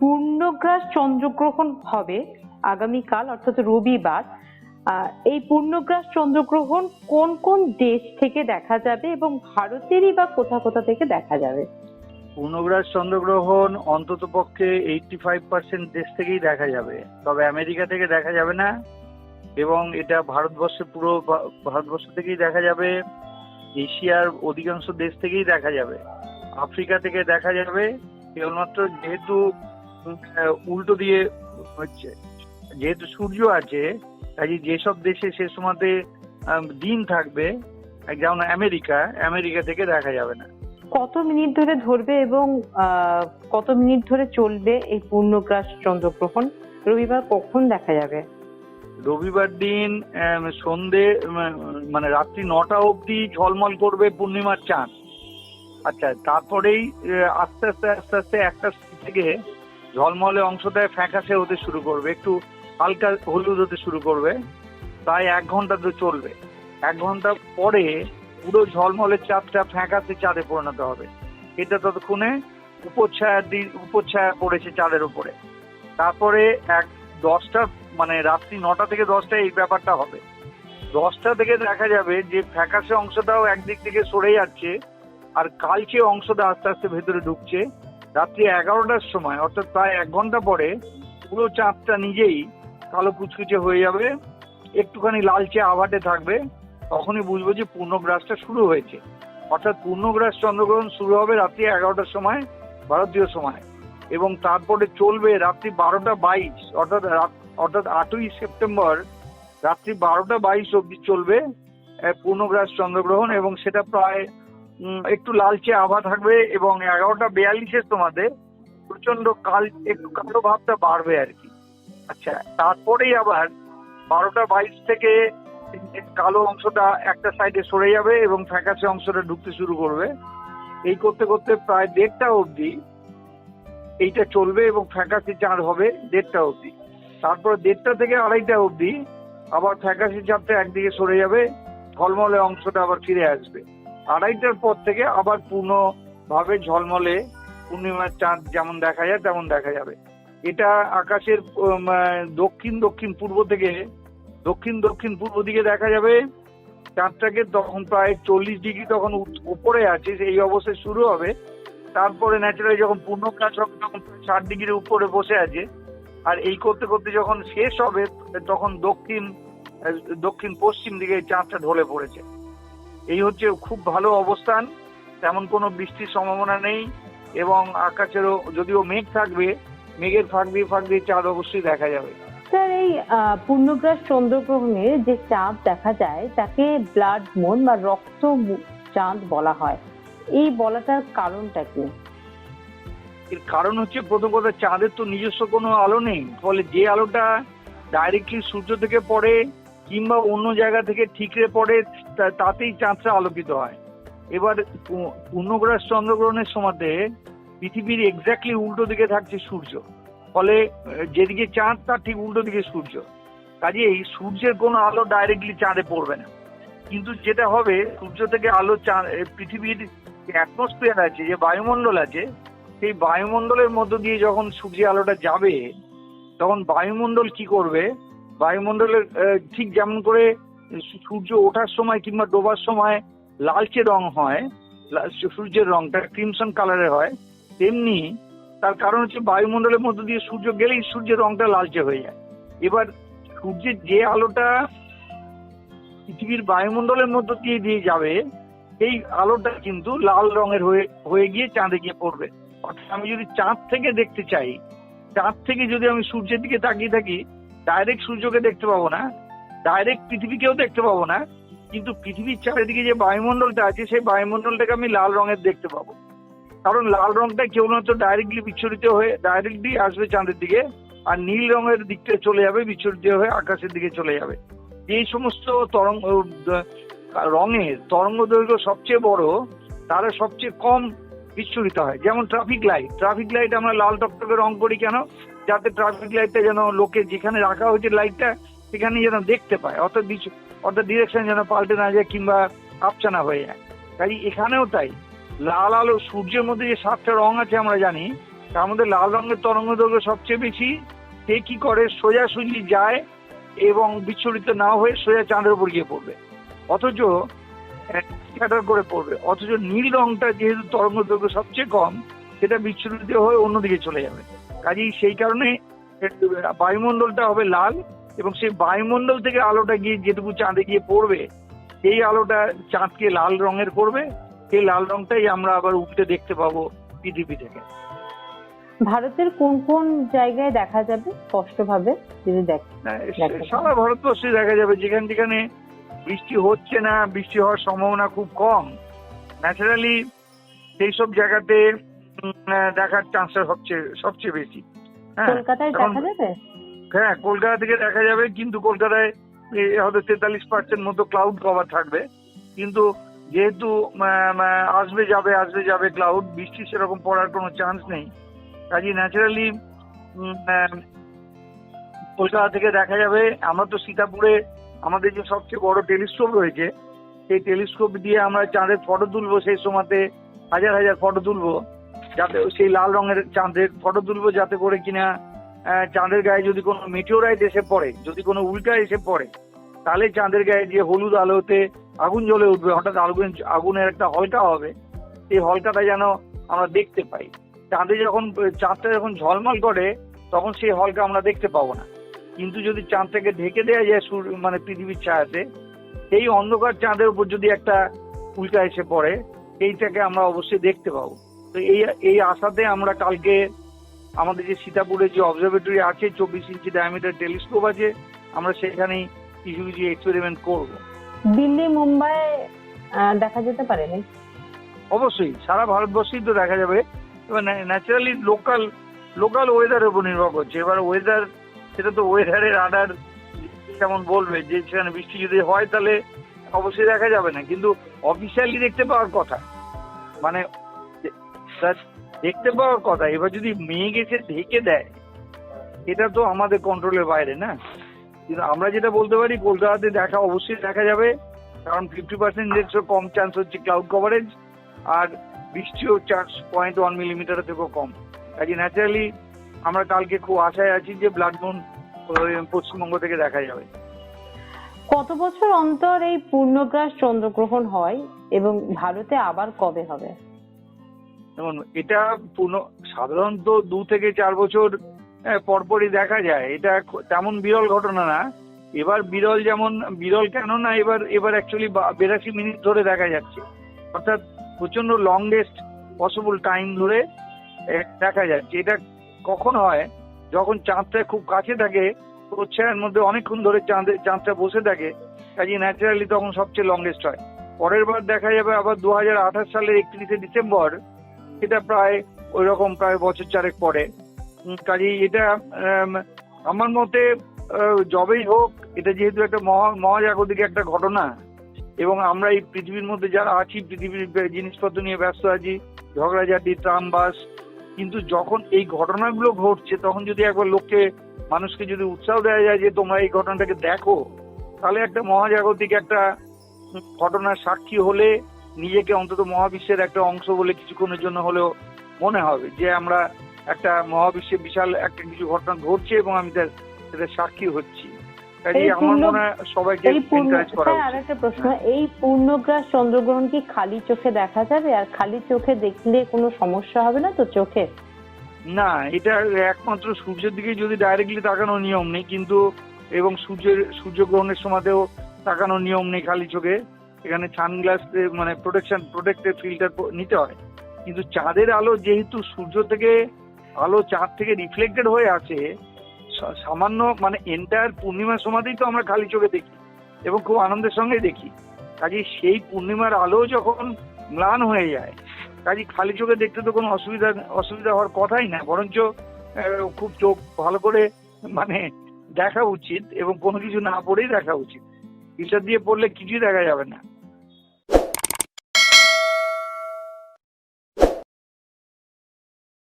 পূর্ণগ্রাস চন্দ্রগ্রহণ হবে আগামীকাল, অর্থাৎ রবিবার। এই পূর্ণগ্রাস চন্দ্রগ্রহণ কোন কোন দেশ থেকে দেখা যাবে এবং ভারতেরই বা কোথা কোথা থেকে দেখা যাবে? পূর্ণগ্রাস চন্দ্রগ্রহণ অন্তত পক্ষে এইটটি ফাইভ পার্সেন্ট দেশ থেকেই দেখা যাবে। তবে আমেরিকা থেকে দেখা যাবে না, এবং এটা ভারতবর্ষে পুরো ভারতবর্ষ থেকেই দেখা যাবে। এশিয়ার অধিকাংশ দেশ থেকেই দেখা যাবে। আফ্রিকা থেকে দেখা যাবে, কেবলমাত্র যেহেতু উল্টো দিয়ে হচ্ছে। যেহেতু সূর্য আছে কাজে যেসব দেশে সে সময়তে দিন থাকবে যেমন আমেরিকা আমেরিকা থেকে দেখা যাবে না। কত মিনিট ধরে ধরবে এবং কত মিনিট ধরে চলবে এই পূর্ণগ্রাস চন্দ্রগ্রহণ? রবিবার কখন দেখা যাবে? রবিবার দিন সন্ধে মানে রাত্রি নটা অবধি ঝলমল করবে পূর্ণিমার চাঁদ। আচ্ছা তারপরেই আস্তে আস্তে আস্তে আস্তে একটা থেকে ঝলমলে অংশটা ফ্যাকাশে হতে শুরু করবে। একটু হালকা হলুদ হতে শুরু করবে। তাই এক ঘণ্টা তো চলবে। এক ঘণ্টা পরে পুরো ঝলমলের চাঁদটা ফ্যাকাশে চাঁদে পরিণত হবে। এটা ততক্ষণে উপচ্ছায়া উপচ্ছায়া পড়েছে চাঁদের উপরে। তারপরে এক দশটা মানে রাত্রি নটা থেকে দশটা এই ব্যাপারটা হবে। দশটা থেকে দেখা যাবে যে ফ্যাকাশে অংশটাও একদিক থেকে সরে যাচ্ছে, আর কালচে অংশটা আস্তে আস্তে ভেতরে ঢুকছে। রাত্রি এগারোটার সময়, অর্থাৎ প্রায় এক ঘণ্টা পরে, পুরো চাঁদটা নিজেই কালো কুচকুচে হয়ে যাবে, একটুখানি লালচে আভাটে থাকবে, তখনই বুঝব যে পূর্ণগ্রাসটা শুরু হয়েছে। অর্থাৎ পূর্ণগ্রাস চন্দ্রগ্রহণ শুরু হবে রাত্রি এগারোটার সময়, ভারতীয় সময়। এবং তারপরে চলবে রাত্রি বারোটা বাইশ, অর্থাৎ অর্থাৎ আটই সেপ্টেম্বর, রাত্রি বারোটা বাইশ অবধি চলবে পূর্ণগ্রাস চন্দ্রগ্রহণ এবং সেটা প্রায় একটু লালচে আভা থাকবে এবং এগারোটা বিয়াল্লিশের তোমাদের প্রচণ্ড কাল, একটু কালো ভাবটা বাড়বে আর কি। আচ্ছা তারপরেই আবার বারোটা বাইশ থেকে কালো অংশটা একটা সাইডে সরে যাবে এবং ফ্যাকাশে অংশটা ঢুকতে শুরু করবে। এই করতে করতে প্রায় দেড়টা অবধি এইটা চলবে এবং ফ্যাকাশি চাঁদ হবে দেড়টা অবধি। তারপর দেড়টা থেকে আড়াইটা অবধি আবার ফ্যাকাশি চাঁদটা একদিকে সরে যাবে, ঝলমলে অংশটা আবার ফিরে আসবে। আড়াইটার পর থেকে আবার পূর্ণ ভাবে ঝলমলে, পূর্ণিমার চাঁদ যেমন দেখা যায়, তেমন দেখা যাবে। এটা আকাশের দক্ষিণ দক্ষিণ পূর্ব থেকে দক্ষিণ দক্ষিণ পূর্ব দিকে দেখা যাবে। চাঁদটাকে তখন প্রায় চল্লিশ ডিগ্রি তখন উপরে আছে এই অবস্থায় শুরু হবে। তারপরে ন্যাচারালি যখন পূর্ণকাশ হবে, তখন ষাট ডিগ্রির উপরে বসে আছে। আর এই করতে করতে যখন শেষ হবে, তখন দক্ষিণ দক্ষিণ পশ্চিম দিকে চাঁদটা ঢলে পড়েছে। এই হচ্ছে খুব ভালো অবস্থান তেমন কোনো বৃষ্টির সম্ভাবনা নেই এবং আকাশেরও যদিও মেঘ থাকবে মেঘের ফাঁক দিয়ে ফাঁক দিয়ে চাঁদ অবশ্যই দেখা যাবে। স্যার এই পূর্ণগ্রাস চন্দ্রগ্রহণে যে চাঁদ দেখা যায় তাকে ব্লাড মুন বা রক্ত চাঁদ বলা হয়। এই বলাটার কারণটা কি? এর কারণ হচ্ছে প্রথম কথা চাঁদের তো নিজস্ব কোনো আলো নেই ফলে যে আলোটা ডাইরেক্টলি সূর্য থেকে পড়ে কিংবা অন্য জায়গা থেকে ঠিকরে পড়ে তাতেই চাঁদটা আলোকিত হয়। এবার পূর্ণগ্রাস চন্দ্রগ্রহণের সময়তে পৃথিবীর এক্স্যাক্টলি উল্টো দিকে থাকছে সূর্য। ফলে যেদিকে চাঁদ, তার ঠিক উল্টো দিকে সূর্য। কাজেই সূর্যের কোনো আলো ডাইরেক্টলি চাঁদে পড়বে না। কিন্তু যেটা হবে, সূর্য থেকে আলো চাঁদ পৃথিবীর অ্যাটমসফিয়ার আছে, যে বায়ুমণ্ডল আছে, সেই বায়ুমণ্ডলের মধ্য দিয়ে যখন সূর্যের আলোটা যাবে, তখন বায়ুমণ্ডল কি করবে? বায়ুমণ্ডলের ঠিক যেমন করে সূর্য ওঠার সময় কিংবা ডোবার সময় লালচে রং হয় সূর্যের রংটা ক্রিমসন কালারের হয়, তেমনি তার কারণ হচ্ছে বায়ুমণ্ডলের মধ্য দিয়ে সূর্য গেলেই সূর্যের রংটা লালচে হয়ে যায়। এবার সূর্যের যে আলোটা পৃথিবীর বায়ুমণ্ডলের মধ্য দিয়ে দিয়ে যাবে এই আলোটা কিন্তু লাল রঙের হয়ে হয়ে গিয়ে চাঁদে গিয়ে পড়বে। অর্থাৎ আমি যদি চাঁদ থেকে দেখতে চাই, চাঁদ থেকে যদি আমি সূর্যের দিকে তাকিয়ে থাকি ডাইরেক্ট সূর্যকে দেখতে পাবো না ডাইরেক্ট পৃথিবীকেও দেখতে পাবো না, কিন্তু পৃথিবীর চারিদিকে যে বায়ুমণ্ডলটা আছে, সেই বায়ুমণ্ডলটাকে আমি লাল রঙের দেখতে পাবো। কারণ লাল রংটা তো ডাইরেক্টলি বিচ্ছুরিত হয়ে ডাইরেক্টলি আসবে চাঁদের দিকে, আর নীল রঙের দিকটা চলে যাবে, বিচ্ছুরিত হয়ে আকাশের দিকে চলে যাবে। এই সমস্ত তরঙ্গ রঙের তরঙ্গ দৈর্ঘ্য সবচেয়ে বড়, তারা সবচেয়ে কম বিচ্ছুরিত হয়। যেমন ট্রাফিক লাইট ট্রাফিক লাইট আমরা লাল টকটকে রং করি কেন? যাতে ট্রাফিক লাইটটা যেন লোকে যেখানে রাখা হয়েছে লাইটটা সেখানে যেন দেখতে পায়। বিচ- অর্থাৎ ডিরেকশন যেন পাল্টে না যায় কিংবা আপচানা হয়ে যায়। তাই এখানেও তাই। লাল আলো সূর্যের মধ্যে যে সাতটা রং আছে আমরা জানি, তার মধ্যে লাল রঙের তরঙ্গ দৈর্ঘ্য সবচেয়ে বেশি। সে কি করে? সোজাসুজি যায় এবং বিচ্ছুরিত না হয়ে সোজা চাঁদের উপর গিয়ে পড়বে। অথচ স্ক্যাটার করে পড়বে। অথচ নীল রংটা যেহেতু তরঙ্গ দৈর্ঘ্য সবচেয়ে কম, সেটা বিচ্ছুরিত হয়ে অন্যদিকে চলে যাবে। কাজেই সেই কারণে বায়ুমণ্ডলটা হবে লাল এবং সেই বায়ুমণ্ডল থেকে আলোটা গিয়ে যেটুকু চাঁদে গিয়ে পড়বে সেই আলোটা চাঁদকে লাল রঙের করবে। সেই লাল রংটাই আমরা আবার উঠতে দেখতে পাবো পৃথিবী থেকে। ভারতের কোন কোন জায়গায় দেখা যাবে স্পষ্টভাবে যদি সারা ভারতবর্ষে দেখা যাবে যেখানে যেখানে বৃষ্টি হচ্ছে না বৃষ্টি হওয়ার সম্ভাবনা খুব কম। ন্যাচারালি সেই সব জায়গাতে দেখার চান্সটা সবচেয়ে সবচেয়ে বেশি। হ্যাঁ কলকাতায় দেখা যাবে? হ্যাঁ কলকাতা থেকে দেখা যাবে কিন্তু কলকাতায় হয়তো তেতাল্লিশ পার্সেন্ট মতো ক্লাউড কভার থাকবে। কিন্তু যেহেতু আসবে যাবে আসবে যাবে ক্লাউড বৃষ্টি সেরকম পড়ার কোনো চান্স নেই। কাজে ন্যাচারালি কলকাতা থেকে দেখা যাবে। আমরা তো সীতাপুরে আমাদের যে সবচেয়ে বড় টেলিস্কোপ রয়েছে সেই টেলিস্কোপ দিয়ে আমরা চাঁদের ফটো তুলবো সেই সময়তে হাজার হাজার ফটো তুলবো। যাতে সেই লাল রঙের চাঁদের ফটো তুলবো যাতে করে কিনা চাঁদের গায়ে যদি কোনো মেটিওরাইট এসে পড়ে, যদি কোনো উল্কা এসে পড়ে, তাহলে চাঁদের গায়ে যে হলুদ আলোতে আগুন জ্বলে উঠবে, হঠাৎ আগুন, আগুনের একটা হলকা হবে, সেই হলকাটা যেন আমরা দেখতে পাই। চাঁদে যখন, চাঁদটা যখন ঝলমল করে, তখন সেই হলকা আমরা দেখতে পাবো না। কিন্তু যদি চাঁদটাকে ঢেকে দেওয়া যায় সূর্য মানে পৃথিবীর ছায়াতে, সেই অন্ধকার চাঁদের উপর যদি একটা উল্কা এসে পড়ে, সেইটাকে আমরা অবশ্যই দেখতে পাবো। তো এই এই আশাতে আমরা কালকে আমাদের যে সীতাপুরে যে অবজারভেটরি আছে চব্বিশ ইঞ্চি ডায়ামিটার টেলিস্কোপ আছে আমরা সেখানেই কিছু কিছু এক্সপেরিমেন্ট করব। দিল্লি মুম্বাই দেখা যেতে পারে অবশ্যই সারা ভারতবর্ষেই তো দেখা যাবে। এবার ন্যাচারালি লোকাল লোকাল ওয়েদারের উপর নির্ভর করছে। এবার ওয়েদার সেটা তো ওয়েদারের আডার যেমন বলবে যে সেখানে বৃষ্টি যদি হয় তাহলে অবশ্যই দেখা যাবে না। কিন্তু অফিসিয়ালি দেখতে পাওয়ার কথা। মানে তা- দেখতে পাওয়ার কথা। এবার যদি মেঘ এসে ঢেকে দেয়, এটা তো আমাদের কন্ট্রোলের বাইরে না। কিন্তু আমরা যেটা বলতে পারি, কলকাতাতে দেখা, অবশ্যই দেখা যাবে। কারণ ফিফটি পার্সেন্ট কম চান্স হচ্ছে ক্লাউড কভারেজ আর বৃষ্টিও চার পয়েন্ট ওয়ান মিলিমিটার থেকেও কম। কাজে ন্যাচারালি আমরা কালকে খুব আশায় আছি যে ব্লাড মুন পশ্চিমবঙ্গ থেকে দেখা যাবে। কত বছর অন্তর এই পূর্ণগ্রাস চন্দ্রগ্রহণ হয় এবং ভারতে আবার কবে হবে? যেমন এটা সাধারণত দু থেকে চার বছর পরপরই দেখা যায়। এটা তেমন বিরল ঘটনা না। এবার বিরল যেমন, বিরল কেন না, এবার এবার অ্যাকচুয়ালি বিরাশি মিনিট ধরে দেখা যাচ্ছে। অর্থাৎ প্রচণ্ড লংগেস্ট পসিবল টাইম ধরে দেখা যাচ্ছে। এটা কখন হয়? যখন চাঁদটা খুব কাছে থাকে প্রচ্ছায়ের মধ্যে অনেকক্ষণ ধরে চাঁদে, চাঁদটা বসে থাকে কাজে ন্যাচারালি তখন সবচেয়ে লংগেস্ট হয়। পরের বার দেখা যাবে আবার দু হাজার আঠাশ সালের একত্রিশে ডিসেম্বর এটা প্রায় ওই রকম প্রায় বছর চারেক পরে। কাজেই এটা আমার মতে যবেই হোক, এটা যেহেতু একটা মহা, মহাজাগতিক একটা ঘটনা, এবং আমরা এই পৃথিবীর মধ্যে যারা আছি, পৃথিবীর জিনিসপত্র নিয়ে ব্যস্ত আছি, ঝগড়াঝাটি ট্রাম বাস কিন্তু যখন এই ঘটনাগুলো ঘটছে, তখন যদি একবার লোককে, মানুষকে যদি উৎসাহ দেওয়া যায় যে তোমরা এই ঘটনাটাকে দেখো, তাহলে একটা মহাজাগতিক একটা ঘটনার সাক্ষী হলে নিজেকে অন্তত মহাবিশ্বের একটা অংশ বলে কিছুক্ষণের জন্য হলেও মনে হবে যে আমরা একটা মহাবিশ্বে বিশাল একটা কিছু ঘটনা ঘটছে এবং আমি তার সেটা সাক্ষী হচ্ছি। এই হয় হ্যাঁ এই পূর্ণগ্রাস চন্দ্রগ্রহণ কি খালি চোখে দেখা যাবে? আর খালি চোখে দেখলে কোনো সমস্যা হবে না তো চোখে? না এটা একমাত্র সূর্যের দিকে যদি ডাইরেক্টলি তাকানোর নিয়ম নেই কিন্তু এবং সূর্যের সূর্যগ্রহণের সময়তেও তাকানোর নিয়ম নেই খালি চোখে। এখানে সানগ্লাস মানে প্রোটেকশন প্রোটেক্টেড ফিল্টার নিতে হয়। কিন্তু চাঁদের আলো যেহেতু সূর্য থেকে, আলো চাঁদ থেকে রিফ্লেক্টেড হয়ে আছে সামান্য মানে এন্টায়ার পূর্ণিমার সময়তেই তো আমরা খালি চোখে দেখি এবং খুব আনন্দের সঙ্গে দেখি। কাজে সেই পূর্ণিমার আলো যখন ম্লান হয়ে যায় কাজে খালি চোখে দেখতে তো কোনো অসুবিধা অসুবিধা হওয়ার কথাই না, বরঞ্চ খুব চোখ ভালো করে মানে দেখা উচিত এবং কোনো কিছু না পড়েই দেখা উচিত। ফিল্টার দিয়ে পড়লে কিছুই দেখা যাবে না।